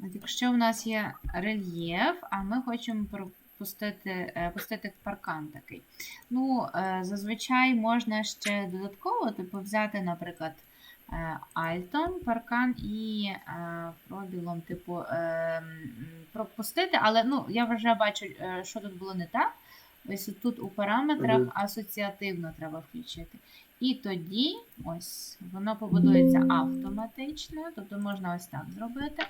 От якщо в нас є рельєф, а ми хочемо пропустити, е, пустити паркан такий. Ну, е, зазвичай можна ще додатково типу, взяти, наприклад, е, Альтон, паркан і пробілом, типу, пропустити, але ну, я вже бачу, що тут було не так. Ось тут у параметрах асоціативно треба включити. І тоді ось воно побудується автоматично, тобто можна ось так зробити.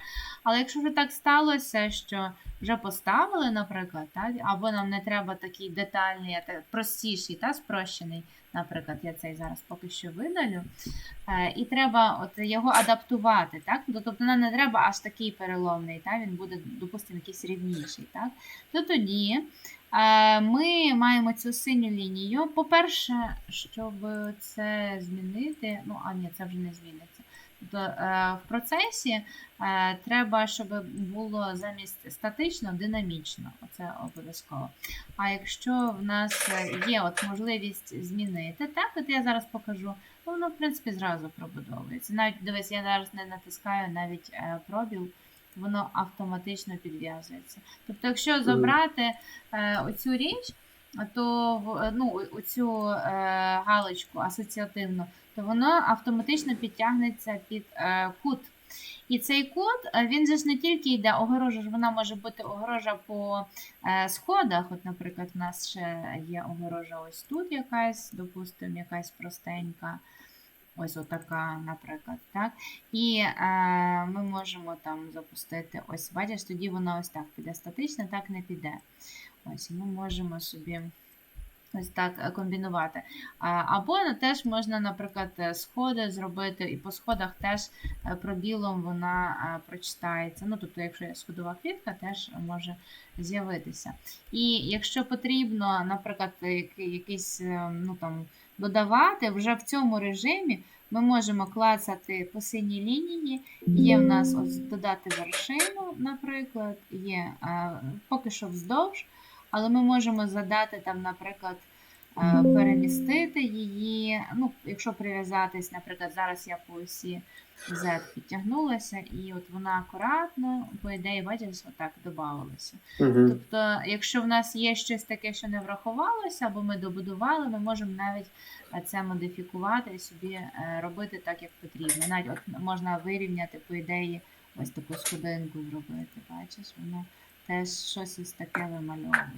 Але якщо вже так сталося, що вже поставили, наприклад, так, або нам не треба такий детальний, простіший та спрощений, наприклад, я цей зараз поки що видалю. Е, і треба от його адаптувати, так? Ну, Тобто нам не треба аж такий переломний, так? він буде, допустимо, якийсь рівніший. Так? То тоді е, ми маємо цю синю лінію. По-перше, щоб це змінити, ну, а ні, це вже не зміниться. Е, в процесі е, треба, щоб було замість статично, динамічно. Оце обов'язково. А якщо в нас є от можливість змінити, так, от я зараз покажу, то воно, в принципі, зразу пробудовується. Навіть дивись, я зараз не натискаю навіть е, пробіл, воно автоматично підв'язується. Тобто, якщо забрати оцю річ, то в- ну, оцю е, галочку асоціативну, то воно автоматично підтягнеться під е, кут. І цей кут, е, він же ж не тільки йде огорожа, ж вона може бути огорожа по сходах. От, наприклад, в нас ще є огорожа ось тут якась, допустимо, якась простенька. Ось отака, наприклад, так. І е, ми можемо там запустити, ось, бачиш, тоді вона ось так піде статично, так не піде. Ось, ми можемо собі ось так е, комбінувати. Або теж можна, наприклад, е, сходи зробити, і по сходах теж е, пробілом вона прочитається. Ну, тобто, якщо є сходова клітка, теж може з'явитися. І якщо потрібно, наприклад, який- якийсь ну, там, додавати, вже в цьому режимі ми можемо клацати по синій лінії. Є в нас ось додати вершину, наприклад, є поки що вздовж, але ми можемо задати там, наприклад, е, перемістити її. Ну, якщо прив'язатись, наприклад, зараз я по осі Z підтягнулася, і от вона акуратно, по ідеї, бачиш, отак додавалася. Мгм. Тобто, якщо в нас є щось таке, що не врахувалося, або ми добудували, ми можемо навіть це модифікувати і собі е, робити так, як потрібно. Навіть от можна вирівняти, по ідеї, ось таку сходинку зробити. Бачиш, воно теж щось ось таке вимальовує.